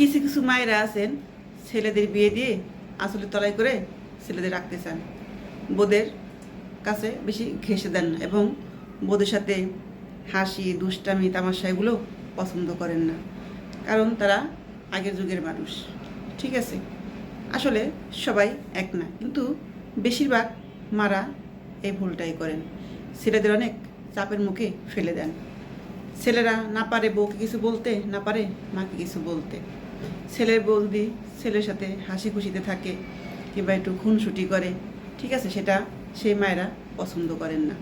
কিছু কিছু মায়েরা আছেন, ছেলেদের বিয়ে দিয়ে আসলে তলায় করে ছেলেদের রাখতে চান। বোদের কাছে বেশি ঘেসে দেন না এবং বোদের সাথে হাসি, দুষ্টামি, তামাশা এগুলো পছন্দ করেন না। কারণ তারা আগের যুগের মানুষ। ঠিক আছে? আসলে সবাই এক না, কিন্তু বেশিরভাগ মারা এই ভুলটাই করেন। ছেলেদের অনেক চাপের মুখে ফেলে দেন। ছেলেরা না পারে বউকে কিছু বলতে, না পারে মাকে কিছু বলতে। ছেলের বউ যদি ছেলের সাথে হাসি খুশিতে থাকে কিংবা একটু খুনসুটি করে, ঠিক আছে, সেটা সেই মায়েরা পছন্দ করেন না।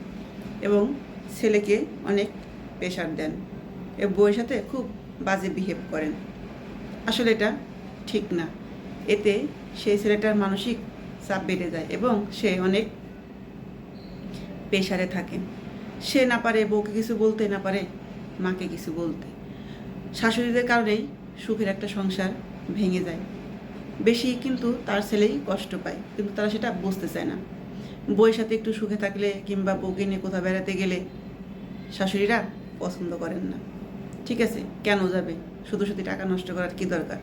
এবং ছেলেকে অনেক প্রেশার দেন এ বউয়ের সাথে খুব বাজে বিহেভ করেন। আসলে এটা ঠিক না। এতে সেই ছেলেটার মানসিক চাপ বেড়ে যায় এবং সে অনেক প্রেশারে থাকে। সে না পারে বউকে কিছু বলতে, না পারে মাকে কিছু বলতে। শাশুড়িদের কারণেই সুখের একটা সংসার ভেঙে যায়। বেশি কিন্তু তার ছেলেই কষ্ট পায়, কিন্তু তারা সেটা বুঝতে চায় না। বউয়ের সাথে একটু সুখে থাকলে কিংবা বউকে নিয়ে কোথাও বেড়াতে গেলে শাশুড়িরা পছন্দ করেন না। ঠিক আছে, কেন যাবে? শুধু শুধু টাকা নষ্ট করার কি দরকার?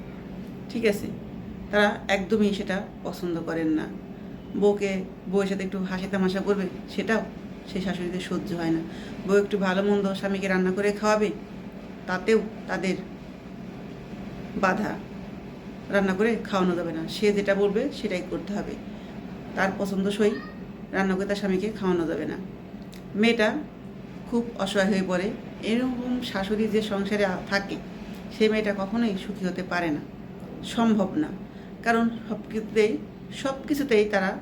ঠিক আছে, তারা একদমই সেটা পছন্দ করেন না। বউকে, বউয়ের সাথে একটু হাসি তামাশা করবে, সেটাও সেই শাশুড়িদের সহ্য হয় না। বউ একটু ভালো মন্দ স্বামীকে রান্না করে খাওয়াবে, তাতেও তাদের বাধা। রান্না করে খাওয়ানো যাবে না। সে যেটা বলবে সেটাই করতে হবে। তার পছন্দ সই রান্না করে তার স্বামীকে খাওয়ানো যাবে না। মেয়েটা খুব অসহায় হয়ে পড়ে। এরকম শাশুড়ি যে সংসারে থাকে সেই মেয়েটা কখনোই সুখী হতে পারে না। সম্ভব না। কারণ সব কিছুতেই সব কিছুতেই তারা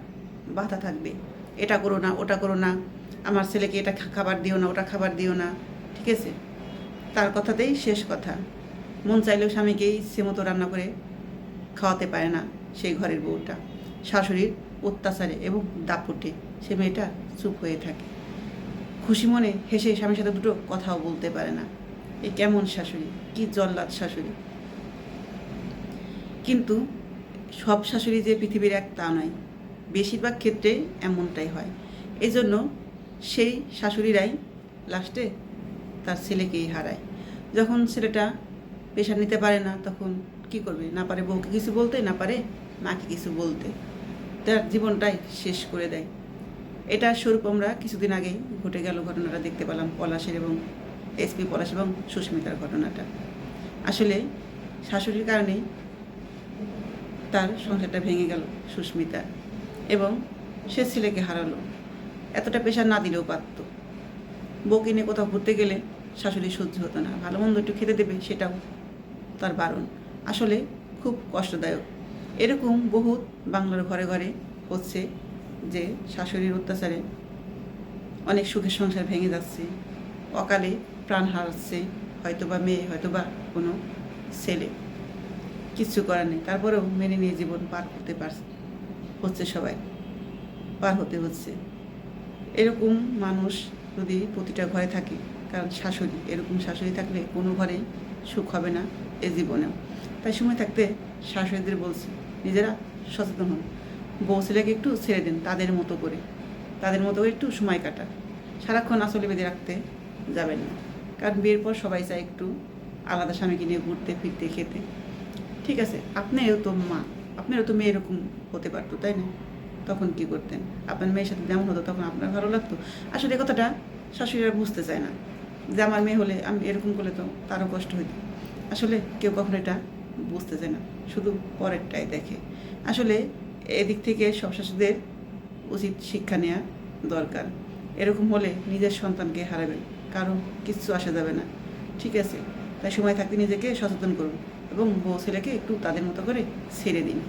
বাধা থাকবে। এটা করো না, ওটা করো না। আমার ছেলেকে এটা খাবার দিও না, ওটা খাবার দিও না। ঠিক আছে? তার কথাতেই শেষ কথা। মন চাইলেও স্বামীকে ইচ্ছে মতো রান্না করে খাওয়াতে পারে না সেই ঘরের বউটা। শাশুড়ির অত্যাচারে এবং দাপটে সে মেয়েটা চুপ হয়ে থাকে। খুশি মনে হেসে স্বামীর সাথে দুটো কথাও বলতে পারে না। এ কেমন শাশুড়ি? কি জল্লাদ শাশুড়ি? কিন্তু সব শাশুড়ি যে পৃথিবীর এক, তা নয়। বেশিরভাগ ক্ষেত্রে এমনটাই হয়। এই জন্য সেই শাশুড়িরাই লাস্টে তার ছেলেকেই হারায়। যখন ছেলেটা পেশা নিতে পারে না, তখন কি করবে? না পারে বউকে কিছু বলতে, না পারে মাকে কিছু বলতে। তার জীবনটাই শেষ করে দেয়। এটা স্বরূপ আমরা কিছুদিন আগেই ঘটে গেল ঘটনাটা দেখতে পেলাম পলাশের এবং এসপি পলাশ এবং সুস্মিতার ঘটনাটা। আসলে শাশুড়ির কারণেই তার সংসারটা ভেঙে গেল সুস্মিতা এবং সে ছেলেকে হারালো। এতটা পেশা না দিলেও পারত। বউকে নিয়ে কোথাও ঘুরতে গেলে শাশুড়ি সহ্য হতো না। ভালো মন্দ একটু খেতে দেবে সেটাও তার বারণ। আসলে খুব কষ্টদায়ক। এরকম বহুত বাংলার ঘরে ঘরে হচ্ছে যে শাশুড়ির অত্যাচারে অনেক সুখের সংসার ভেঙে যাচ্ছে। অকালে প্রাণ হারাচ্ছে হয়তোবা মেয়ে, হয়তোবা কোনো ছেলে। কিচ্ছু করার নেই। তারপরেও মেনে নিয়ে জীবন পার করতে পারছে, হচ্ছে সবাই। পার হতে হচ্ছে। এরকম মানুষ যদি প্রতিটা ঘরে থাকে, কারণ শাশুড়ি, এরকম শাশুড়ি থাকলে কোনো ঘরেই সুখ হবে না। এ জীবনেও। তাই সময় থাকতে শাশুড়িদের বলছি, নিজেরা সচেতন হন। বউ ছেলেকে একটু ছেড়ে দিন তাদের মতো করে। তাদের মতো করে একটু সময় কাটা সারাক্ষণ আসলে বেঁধে রাখতে যাবেন না। কারণ বিয়ের পর সবাই চায় একটু আলাদা স্বামীকে নিয়ে ঘুরতে, ফিরতে, খেতে। ঠিক আছে আপনারও তো মা, আপনারও তো মেয়ে এরকম হতে পারতো, তাই না? তখন কি করতেন? আপনার মেয়ের সাথে যেমন হতো তখন আপনার ভালো লাগতো? আসলে কথাটা শাশুড়িরা বুঝতে চায় না। যে আমার মেয়ে হলে আমি এরকম করলে তো তারও কষ্ট হইতো। আসলে কেউ কখনো এটা বুঝতে চায় না। শুধু পরেরটাই দেখে। আসলে এদিক থেকে সব শাশুদের উচিত শিক্ষা নেওয়া দরকার। এরকম হলে নিজের সন্তানকে হারাবেন কারণ কিচ্ছু আসা যাবে না। ঠিক আছে? তাই সময় থাকতে নিজেকে সচেতন করুন এবং বউ ছেলেকে একটু তাদের মতো করে ছেড়ে দিন।